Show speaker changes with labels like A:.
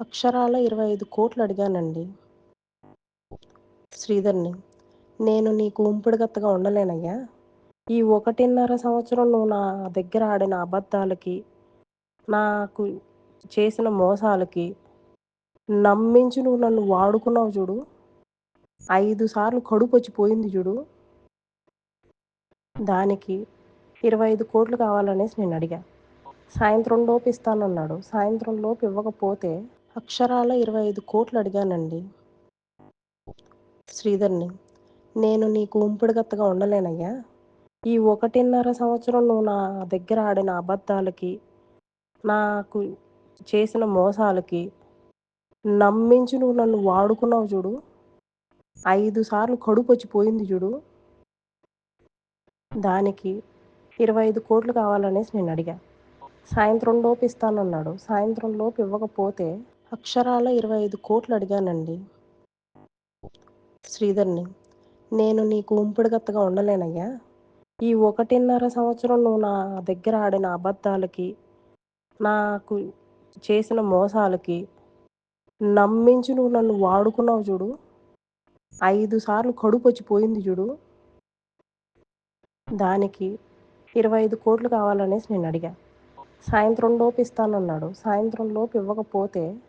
A: అక్షరాల ఇరవై ఐదు కోట్లు అడిగానండి. శ్రీధర్ని నేను నీకు ఉంపుడుగత్తగా ఉండలేనయ్యా. ఈ ఒకటిన్నర సంవత్సరం నువ్వు నా దగ్గర ఆడిన అబద్ధాలకి నాకు చేసిన మోసాలకి నమ్మించి నువ్వు నన్ను వాడుకున్నావు చూడు. ఐదు సార్లు కడుపు వచ్చి పోయింది చూడు. దానికి ఇరవై ఐదు కోట్లు కావాలనేసి నేను అడిగా. సాయంత్రం లోపు ఇస్తానన్నాడు. సాయంత్రం లోపు ఇవ్వకపోతే అక్షరాల ఇరవై ఐదు కోట్లు అడిగానండి. శ్రీధర్ని నేను నీకు ఉంపుడుగత్తగా ఉండలేనయ్యా. ఈ ఒకటిన్నర సంవత్సరం నువ్వు నా దగ్గర ఆడిన అబద్ధాలకి నాకు చేసిన మోసాలకి నమ్మించి నువ్వు నన్ను వాడుకున్నావు చూడు. ఐదు సార్లు కడుపు వచ్చి పోయింది చూడు. దానికి ఇరవై ఐదు కోట్లు కావాలనేసి నేను అడిగా. సాయంత్రం లోపు ఇస్తానన్నాడు. సాయంత్రం లోపు ఇవ్వకపోతే అక్షరాల ఇరవై ఐదు కోట్లు అడిగానండి. శ్రీధర్ని నేను నీకు ఉంపుడుగత్తగా ఉండలేనయ్యా. ఈ ఒకటిన్నర సంవత్సరం నువ్వు నా దగ్గర ఆడిన అబద్ధాలకి నాకు చేసిన మోసాలకి నమ్మించి నువ్వు నన్ను వాడుకున్నావు చూడు. ఐదు సార్లు కడుపు వచ్చి పోయింది చూడు. దానికి ఇరవై ఐదు కోట్లు కావాలనేసి నేను అడిగా. సాయంత్రం లోపు ఇస్తానన్నాడు. సాయంత్రం లోపు ఇవ్వకపోతే